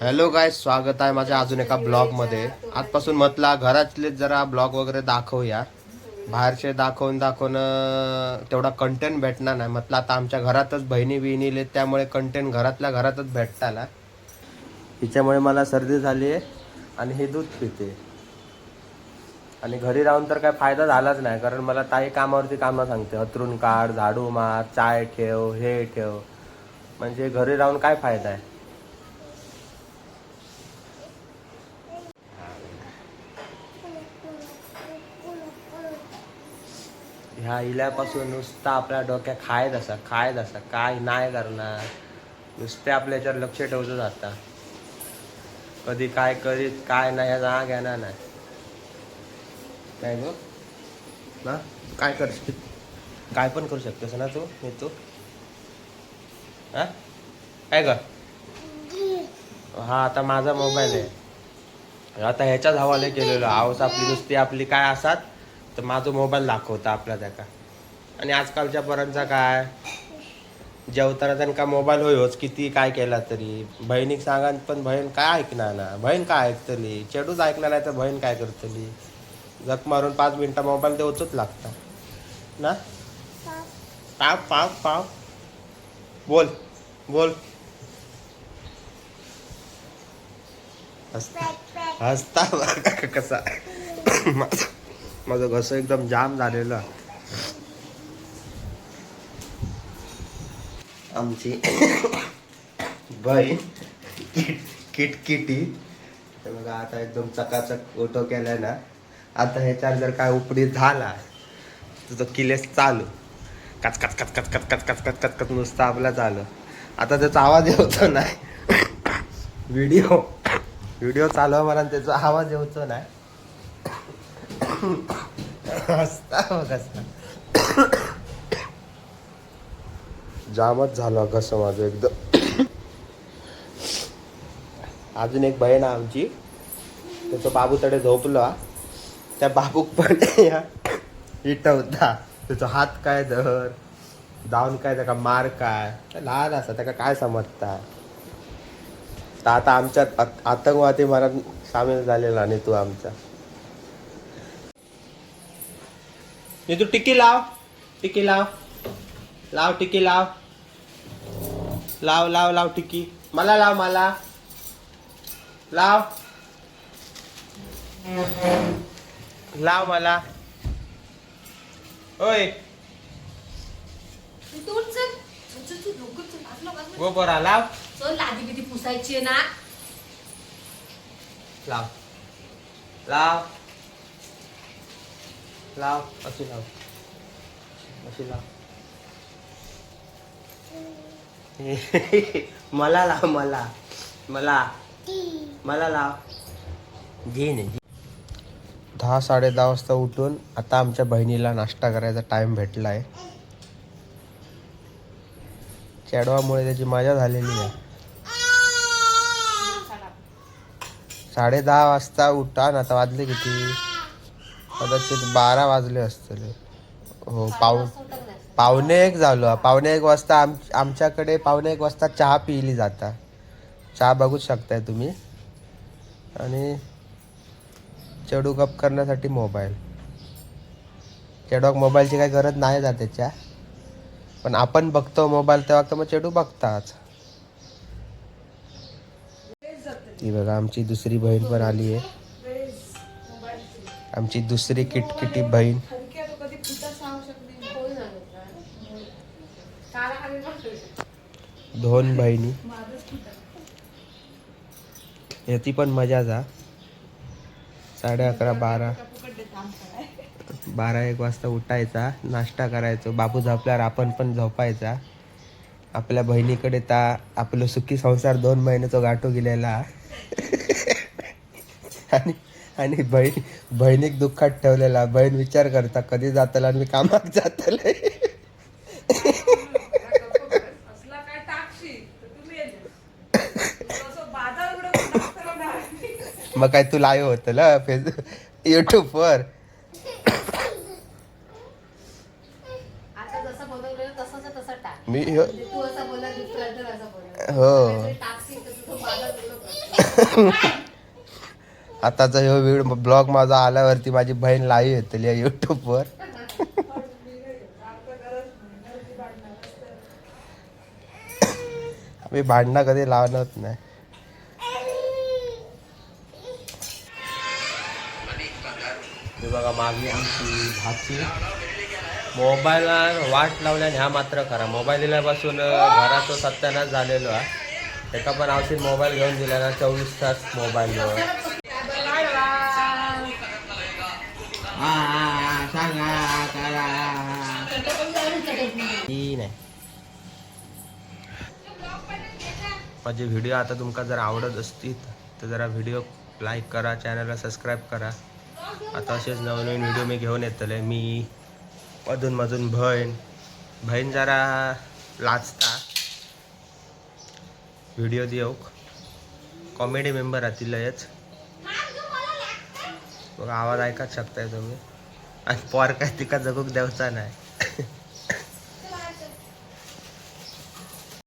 Hello गाय स्वागत आहे माझ्या अजून एका ब्लॉगमध्ये आजपासून म्हटला घरातले जरा ब्लॉग वगैरे दाखवूया बाहेरचे दाखवून दाखवून तेवढा कंटेंट भेटणार नाही. म्हटलं आता आमच्या घरातच बहिणी बिहिणीले त्यामुळे कंटेंट घरातल्या घरातच भेटताला हिच्यामुळे मला सर्दी झाली आहे आणि हे दूध पिते. आणि घरी राहून तर काय फायदा झालाच नाही कारण मला ताई कामावरती कामं सांगते. हतरून काढ झाडू मार चाय ठेव हे ठेव. म्हणजे घरी राहून काय फायदा आहे? ह्या इल्यापासून नुसता आपल्या डोक्या खायत असा खायत असा काय नाही करणार. नुसते आपल्या याच्यावर लक्ष ठेवतो आता. कधी काय करीत काय नाही याचा घेणार नाही. काय गो? ना? काय करशील काय पण करू शकतोस ना तू मी तू? हा? काय कर हा आता माझा मोबाईल आहे. आता ह्याच्याच हवाले केलेलो आवाज आपली नुसती आपली काय असतात तर माझा मोबाईल दाखवता आपला त्याका आणि आजकालच्या पोरांचा काय? जेवताना त्यांना मोबाईल होयोच किती काय केला तरी. बहिणीक सांगा पण बहीण काय ऐकणार ना? बहीण काय ऐकतली? चेडूच ऐकणार नाही तर बहीण काय करतली? जग मारून पाच मिनटं मोबाईल देऊचच लागता ना? पाव पाव पाव. बोल बोल. हसता हसता कसा. माझं घसं एकदम जाम झालेलं. आमची बहीण किट किटकिटी तर बघा आता एकदम चकाचक ओटो केलाय ना. आता ह्याच्यावर जर काय उपडी झाला. तर तो किलेस चालू. कच कच कच कच कच कच कच कच कच कच नुसता आपला चालू. आता त्याचा आवाज येतो नाही. व्हिडिओ व्हिडिओ चालू मला त्याचा आवाज येतो नाही. जामच झालं कसं माझं एकदम. अजून एक बहीण आहे आमची. त्याचा बाबू तडे झोपला. त्या बाबूक पण या इट होता. त्याचा हात काय धर? जाऊन काय? त्याका मार काय? लहान असा त्याका काय समजता? तर आता आमच्यात आतंकवादी मरण सामील झालेला नाही तू आमचा. मी तू टिकी लाव टिकी लाव लाव टिकी लाव लाव लाव लाव टिकी मला लाव मला लाव लाव मला ओय तू उठ चल. चल, चल, चल, लवकर चल. वाजलं, वाजलं. गो बरा लाव लादी बिदी पुसायची ना लाव लाव लाव अशी लाव. अशी लाव. मला लाव मला. मला. मला लाव. घे ने दहा साडे दहा वाजता उठून आता आमच्या बहिणीला नाश्ता करायचा टाइम भेटला आहे चॅडवामुळे त्याची मजा झालेली आहे. साडे दहा वाजता उठा ना आता वाजले किती? कदाचित बारा वाजले असतील. हो पाऊ पावणे एक झालो. पावणे एक वाजता आम आमच्याकडे पावणे एक वाजता चहा पिली जाता. चहा बघूच शकताय तुम्ही. आणि चेडू गप करण्यासाठी मोबाईल. चेडूक मोबाईलची काही गरज नाही जा त्याच्या पण आपण बघतो मोबाईल तेव्हा तर मग चेडू बघताच ती बघा आमची दुसरी बहीण पण आली आहे. आमची दुसरी किटकिटी बहीण. दोन बहिणी. याची पण मजा जा. साडे अकरा बारा. बारा एक वाजता उठायचा नाश्ता करायचो. बापू झोपल्यावर आपण पण झोपायचा. आपल्या बहिणीकडे ता आपलं सुखी संसार दोन महिन्याचा गाठो गेलेला. आणि आणि बहीण बहिणीक दुःखात ठेवलेला. बहीण विचार करता कधी जातला आणि मी कामात जातले? मग काय तू लाईव्ह होतं ना फेस युट्यूबवर मी हो. आताचा ह्यो व्हिडिओ ब्लॉग माझा आल्यावरती माझी बहीण लाईव्ह येतली युट्यूबवर आम्ही भांडणं कधी लावणार नाही. हे बघा मागे आमची भाची. मोबाईलला वाट लावल्याने ह्या मात्र खरा मोबाईल दिल्यापासून घराचं सत्यानाश झालेलो आहे. एका पण औषध मोबाईल घेऊन दिला ना चोवीस तास मोबाईलवर. ती नाही माझे व्हिडिओ आता तुमका जर आवडत असतील तर जरा व्हिडिओ लाईक करा चॅनलला सबस्क्राईब करा आता असेच नवनवीन व्हिडिओ मी घेऊन येतले मी अधूनमधून बहीण बहीण जरा लाचता व्हिडिओ देऊक कॉमेडी मेंबर राहतीलच बघा आवाज ऐकाच शकताय तुम्ही. आणि पोर काय तिका जगूक देवचा नाही.